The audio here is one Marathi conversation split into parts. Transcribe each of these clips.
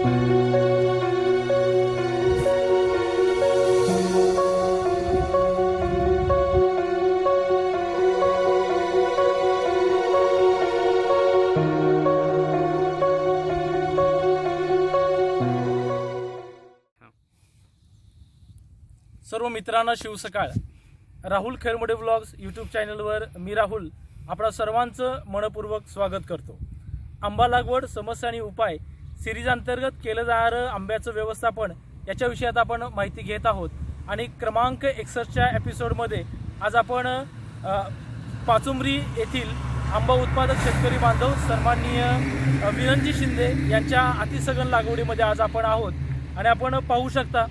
सर्व मित्रांना शिवसकाळ. राहुल खेरमोडे ब्लॉग्स यूट्यूब चॅनलवर मी राहुल आपल्या सर्वांचं मनपूर्वक स्वागत करतो. आंबा लागवड समस्या आणि उपाय सिरीज अंतर्गत केलं जाणारं आंब्याचं व्यवस्थापन याच्या विषयात आपण माहिती घेत आहोत. आणि क्रमांक एकसष्टच्या एपिसोडमध्ये आज आपण पाचुंबरी येथील आंबा उत्पादक शेतकरी बांधव सन्माननीय अ, विनंती शिंदे यांच्या अतिसघन लागवडीमध्ये आज आपण आहोत. आणि आपण पाहू शकता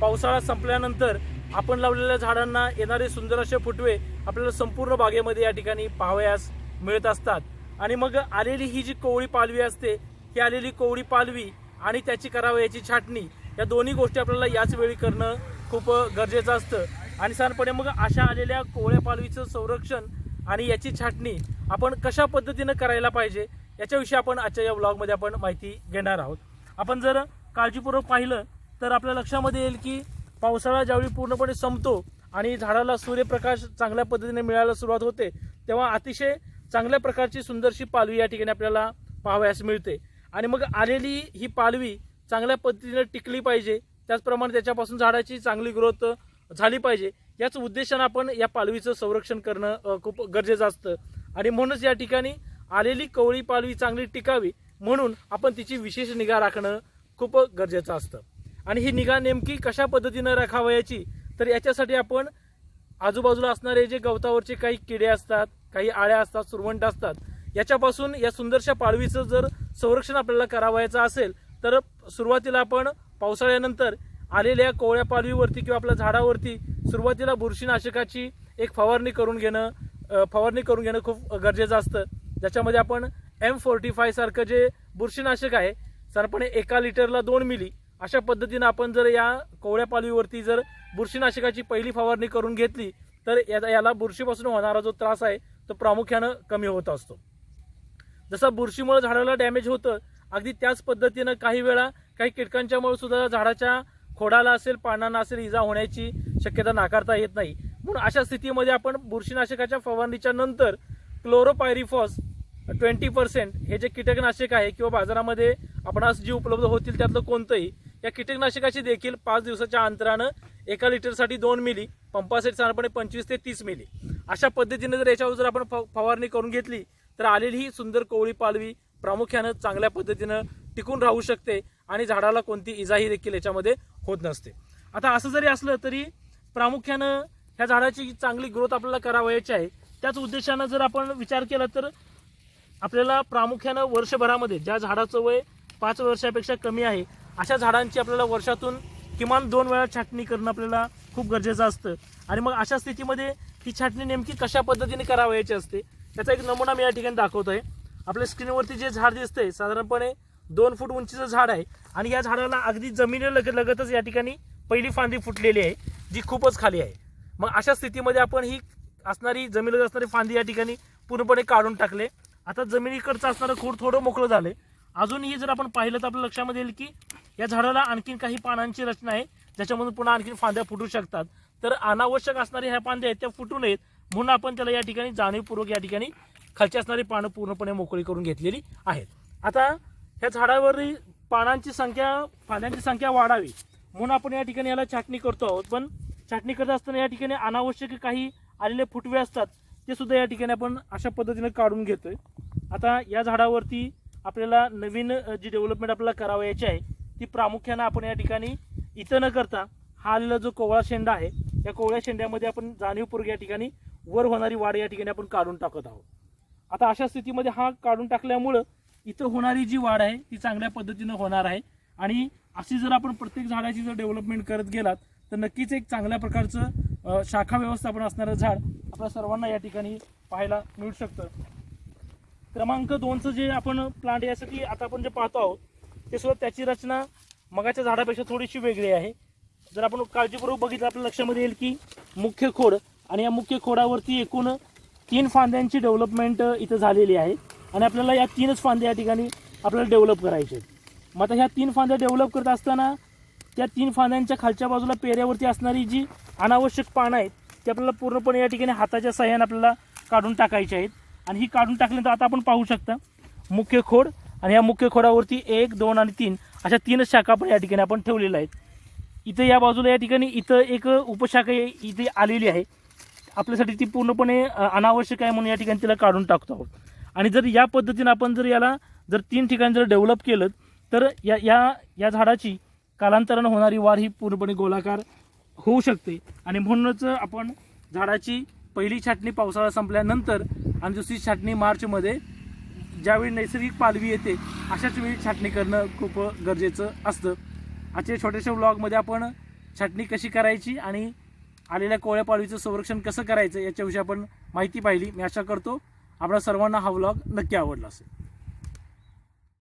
पावसाळा संपल्यानंतर आपण लावलेल्या झाडांना येणारे सुंदर असे फुटवे आपल्याला संपूर्ण बागेमध्ये या ठिकाणी पाहावयास मिळत असतात. आणि मग आलेली ही जी कोवळी पालवी असते ही आलेली कोवळी पालवी आणि त्याची करावयाची छाटणी या दोन्ही गोष्टी आपल्याला याच वेळी करणं खूप गरजेचं असतं. आणि साधारणपणे मग अशा आलेल्या कोवळ्या पालवीचं संरक्षण आणि याची छाटणी आपण कशा पद्धतीनं करायला पाहिजे याच्याविषयी आपण आजच्या या ब्लॉगमध्ये आपण माहिती घेणार आहोत. आपण जर काळजीपूर्वक पाहिलं तर आपल्या लक्षामध्ये येईल की पावसाळा ज्यावेळी पूर्णपणे संपतो आणि झाडाला सूर्यप्रकाश चांगल्या पद्धतीने मिळायला सुरुवात होते तेव्हा अतिशय चांगल्या प्रकारची सुंदरशी पालवी या ठिकाणी आपल्याला पाहावयास मिळते. आणि मग आलेली ही पालवी चांगल्या पद्धतीने टिकली पाहिजे. त्याचप्रमाणे त्याच्यापासून झाडाची चांगली ग्रोथ झाली पाहिजे. याच उद्देशानं आपण या पालवीचं संरक्षण करणं खूप गरजेचं असतं. आणि म्हणूनच या ठिकाणी आलेली कवळी पालवी चांगली टिकावी म्हणून आपण तिची विशेष निगा राखणं खूप गरजेचं असतं. आणि ही निगा नेमकी कशा पद्धतीनं राखावयाची तर याच्यासाठी आपण आजूबाजूला असणारे जे गवतावरचे काही किडे असतात काही आळ्या असतात सुरवंट असतात याच्यापासून या सुंदरशा पाळवीचं जर संरक्षण आपल्याला करावायचं असेल तर सुरुवातीला आपण पावसाळ्यानंतर आलेल्या कोवळ्या पालवीवरती किंवा आपल्या झाडावरती सुरुवातीला बुरशीनाशकाची एक फवारणी करून घेणं फवारणी करून घेणं खूप गरजेचं असतं. ज्याच्यामध्ये आपण एम फोर्टी फाय सारखं जे बुरशीनाशक आहे साधारणपणे एका लिटरला दोन मिली अशा पद्धतीनं आपण जर या कोवळ्या पालवीवरती जर बुरशीनाशकाची पहिली फवारणी करून घेतली तर या- याला बुरशीपासून होणारा जो त्रास आहे तो प्रामुख्यानं कमी होत असतो. जसं बुरशीमुळे झाडाला डॅमेज होतं अगदी त्याच पद्धतीनं काही वेळा काही कीटकांच्यामुळे सुद्धा झाडाच्या खोडाला असेल पानांना असेल इजा होण्याची शक्यता नाकारता येत नाही. म्हणून अशा स्थितीमध्ये आपण बुरशीनाशकाच्या फवारणीच्या नंतर क्लोरोपायरिफॉस ट्वेंटी पर्सेंट हे जे कीटकनाशक आहे किंवा बाजारामध्ये आपणास जी उपलब्ध होतील त्यातलं कोणतंही या कीटकनाशकाची देखील पाच दिवसाच्या अंतरानं एका लिटरसाठी दोन मिली पंपासाठी साधारणपणे पंचवीस ते तीस मिली. अशा पद्धतीने जर याच्यावर जर आपण फ- फवारणी करून घेतली तर आलेली ही सुंदर कोवळी पालवी प्रामुख्यानं चांगल्या पद्धतीनं टिकून राहू शकते आणि झाडाला कोणती इजाही देखील याच्यामध्ये होत नसते. आता असं जरी असलं तरी प्रामुख्यानं ह्या झाडाची चांगली ग्रोथ आपल्याला करावयाची आहे. त्याच उद्देशानं जर आपण विचार केला तर आपल्याला प्रामुख्यानं वर्षभरामध्ये ज्या झाडाचं वय पाच वर्षापेक्षा कमी आहे अशा झाडांची आपल्याला वर्षातून किमान दोन वेळा छाटणी करणं आपल्याला खूप गरजेचं असतं. आणि मग अशा स्थितीमध्ये ही छाटणी नेमकी कशा पद्धतीने करावयाची असते? त्याचा एक नमुना मी या ठिकाणी दाखवतो आहे आपल्या स्क्रीनवरती जे झाड दिसतंय साधारणपणे दोन फूट उंचीचं झाड आहे. आणि या झाडाला अगदी जमिनी लगत लगतच या ठिकाणी पहिली फांदी फुटलेली आहे जी खूपच खाली आहे. मग अशा स्थितीमध्ये आपण ही असणारी जमिनीत असणारी फांदी या ठिकाणी पूर्णपणे काढून टाकले. आता जमिनीकडचं असणारं खूर थोडं मोकळं झालं अजूनही जर आपण पाहिलं तर आपल्या लक्षामध्ये येईल की या झाडाला आणखीन काही पानांची रचना आहे ज्याच्यामधून पुन्हा आणखीन फांद्या फुटू शकतात. तर अनावश्यक असणारी ह्या फांद्या आहेत त्या फुटू नयेत. म्हणून आपण त्याला या ठिकाणी जाणीवपूर्वक या ठिकाणी खालची असणारी पानं पूर्णपणे मोकळी करून घेतलेली आहेत. आता ह्या झाडावरील पानांची संख्या पाण्याची संख्या वाढावी. म्हणून आपण या ठिकाणी याला छाटणी करतो आहोत. पण छाटणी करत असताना या ठिकाणी अनावश्यक काही आलेले फुटवे असतात ते सुद्धा या ठिकाणी आपण अशा पद्धतीनं काढून घेतोय. आता या झाडावरती आपल्याला नवीन जी डेव्हलपमेंट आपल्याला करावयाची आहे ती प्रामुख्यानं आपण या ठिकाणी इथं न करता हा आलेला जो कोवळा शेंडा आहे या कोवळ्या शेंड्यामध्ये आपण जाणीवपूर्वक या ठिकाणी वर होणारी वाढ या ठिकाणी आपण काढून टाकत आहोत. आता अशा स्थितीमध्ये हा काढून टाकल्यामुळं इथं होणारी जी वाढ आहे ती चांगल्या पद्धतीनं होणार आहे. आणि अशी जर आपण प्रत्येक झाडाची जर डेव्हलपमेंट करत गेलात तर नक्कीच एक चांगल्या प्रकारचं शाखा व्यवस्थापन असणारं झाड आपल्या सर्वांना या ठिकाणी पाहायला मिळू शकतं. क्रमांक दोनचं जे आपण प्लांट यासाठी आता आपण जे पाहतो आहोत ते सुद्धा त्याची रचना मगाच्या झाडापेक्षा थोडीशी वेगळी आहे. जर आपण काळजीपूर्वक बघितलं आपल्या लक्षामध्ये येईल की मुख्य खोड आणि या मुख्य खोडावरती एकूण तीन फांद्यांची डेव्हलपमेंट इथं झालेली आहे. आणि आपल्याला या तीनच फांद्या या ठिकाणी आपल्याला डेव्हलप करायचे आहेत. मग आता ह्या तीन फांद्या डेव्हलप करत असताना त्या तीन फांद्यांच्या खालच्या बाजूला पेऱ्यावरती असणारी जी अनावश्यक पानं आहेत ती आपल्याला पूर्णपणे या ठिकाणी हाताच्या सहाय्याने आपल्याला काढून टाकायची आहेत. आणि ही काढून टाकल्यानंतर आता आपण पाहू शकता मुख्य खोड आणि या मुख्य खोडावरती एक दोन आणि तीन अशा तीनच शाखा आपण या ठिकाणी आपण ठेवलेल्या आहेत. इथं या बाजूला या ठिकाणी इथं एक उपशाखा इथे आलेली आहे. आपल्यासाठी ती पूर्णपणे अनावश्यक आहे म्हणून या ठिकाणी तिला काढून टाकतो आहोत. आणि जर या पद्धतीने आपण जर याला जर तीन ठिकाणी जर डेव्हलप केलं तर या या या झाडाची कालांतरानं होणारी वाढ ही पूर्णपणे गोलाकार होऊ शकते. आणि म्हणूनच आपण झाडाची पहिली छाटणी पावसाळा संपल्यानंतर आणि दुसरी छाटणी मार्चमध्ये ज्यावेळी नैसर्गिक पालवी येते अशाच वेळी छाटणी करणं खूप गरजेचं असतं. आजच्या छोट्याशा ब्लॉगमध्ये आपण छाटणी कशी करायची आणि आलेल्या कोळ्या पालवीचं संरक्षण कसं करायचं याच्याविषयी आपण माहिती पाहिली. मी आशा करतो आपल्या सर्वांना हा व्लॉग नक्की आवडला असेल.